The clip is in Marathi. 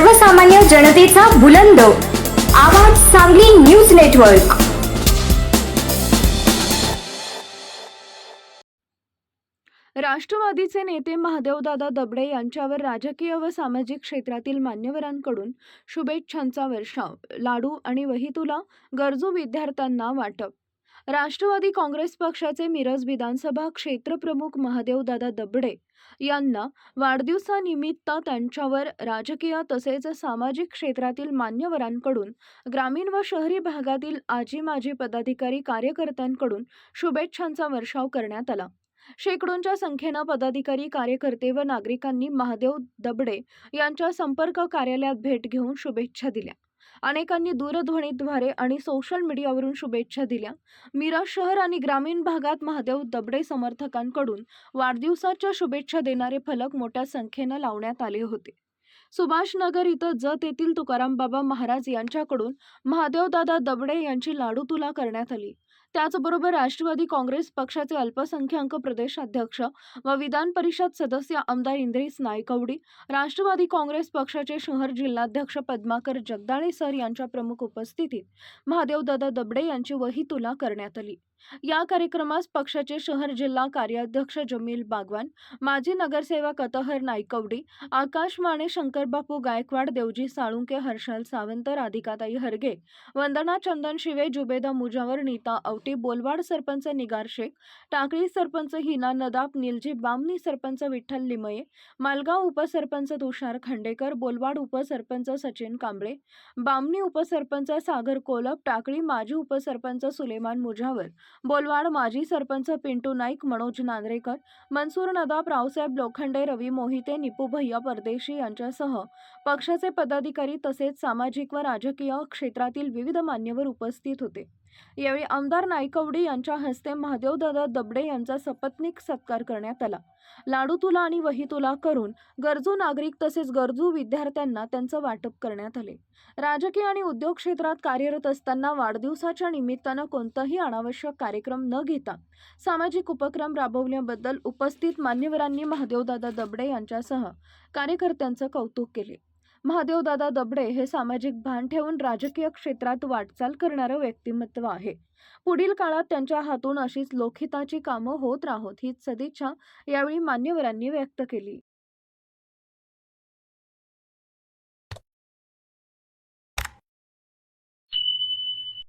सर्वसामान्य जनतेचा बुलंद. आवाज सांगली न्यूज नेटवर्क. राष्ट्रवादीचे नेते महादेवदादा दबडे यांच्यावर राजकीय व सामाजिक क्षेत्रातील मान्यवरांकडून शुभेच्छांचा वर्षाव. लाडू आणि वहितुला गरजू विद्यार्थ्यांना वाटप. राष्ट्रवादी काँग्रेस पक्षाचे मिरज विधानसभा क्षेत्रप्रमुख महादेवदादा दबडे यांना वाढदिवसानिमित्त त्यांच्यावर राजकीय तसेच सामाजिक क्षेत्रातील मान्यवरांकडून ग्रामीण व शहरी भागातील आजी माजी पदाधिकारी कार्यकर्त्यांकडून शुभेच्छांचा वर्षाव करण्यात आला. शेकडोंच्या संख्येनं पदाधिकारी कार्यकर्ते व नागरिकांनी महादेव दबडे यांच्या संपर्क कार्यालयात भेट घेऊन शुभेच्छा दिल्या. अनेकांनी दूरध्वनीद्वारे आणि सोशल मीडियावरून शुभेच्छा दिल्या. मिरज शहर आणि ग्रामीण भागात महादेव दबडे समर्थकांकडून वाढदिवसाच्या शुभेच्छा देणारे फलक मोठ्या संख्येनं लावण्यात आले होते. सुभाषनगर इथं जत येथील तुकारामबाबा महाराज यांच्याकडून महादेवदादा दबडे यांची लाडू तुला करण्यात आली. त्याचबरोबर राष्ट्रवादी काँग्रेस पक्षाचे अल्पसंख्याक प्रदेशाध्यक्ष व विधान परिषद सदस्य आमदार इंद्रिस नायकवडी राष्ट्रवादी काँग्रेस पक्षाचे शहर जिल्हाध्यक्ष पद्माकर जगदाळे सर यांच्या प्रमुख उपस्थितीत महादेवदादा दबडे यांची वही तुला करण्यात आली. या कार्यक्रमास पक्षाचे शहर जिल्हा कार्याध्यक्ष जमील बागवान माजी नगरसेवक अतहर नायकवडी आकाश माने शंकरबापू गायकवाड देवजी साळुंके हर्षल सावंत राधिकाताई हरगे वंदना चंदन शिवे जुबेदा मुजावर नीता आवटी बोलवाड सरपंच निगार शेख टाकळी सरपंच हिना नदाब निलजी बामणी सरपंच विठ्ठल लिमये मालगाव उपसरपंच तुषार खांडेकर बोलवाड उपसरपंच सचिन कांबळे बामणी उपसरपंच सागर कोलप टाकळी माजी उपसरपंच सुलेमान मुजावर बोलवाड माजी सरपंच पिंटू नाईक मनोज नांद्रेकर मनसूर नदाब रावसाहेब लोखंडे रवी मोहिते निपू भैया परदेशी यांच्यासह पक्षाचे पदाधिकारी तसेच सामाजिक व राजकीय क्षेत्रातील विविध मान्यवर उपस्थित होते. यावेळी आमदार नायकवडी यांच्या हस्ते महादेवदादा दबडे यांचा सपत्नीक सत्कार करण्यात आला. लाडू तुला आणि वही तुला करून गरजू नागरिक तसेच गरजू विद्यार्थ्यांना त्यांचं वाटप करण्यात आले. राजकीय आणि उद्योग क्षेत्रात कार्यरत असताना वाढदिवसाच्या निमित्तानं कोणताही अनावश्यक कार्यक्रम न घेता सामाजिक उपक्रम राबवल्याबद्दल उपस्थित मान्यवरांनी महादेवदादा दबडे यांच्यासह कार्यकर्त्यांचं कौतुक केले. महादेवदादा दबडे हे सामाजिक भान ठेवून राजकीय क्षेत्रात वाटचाल करणारं व्यक्तिमत्व आहे. पुढील काळात त्यांच्या हातून अशीच लोकहिताची कामं होत राहोत हीच सदिच्छा यावेळी मान्यवरांनी व्यक्त केली.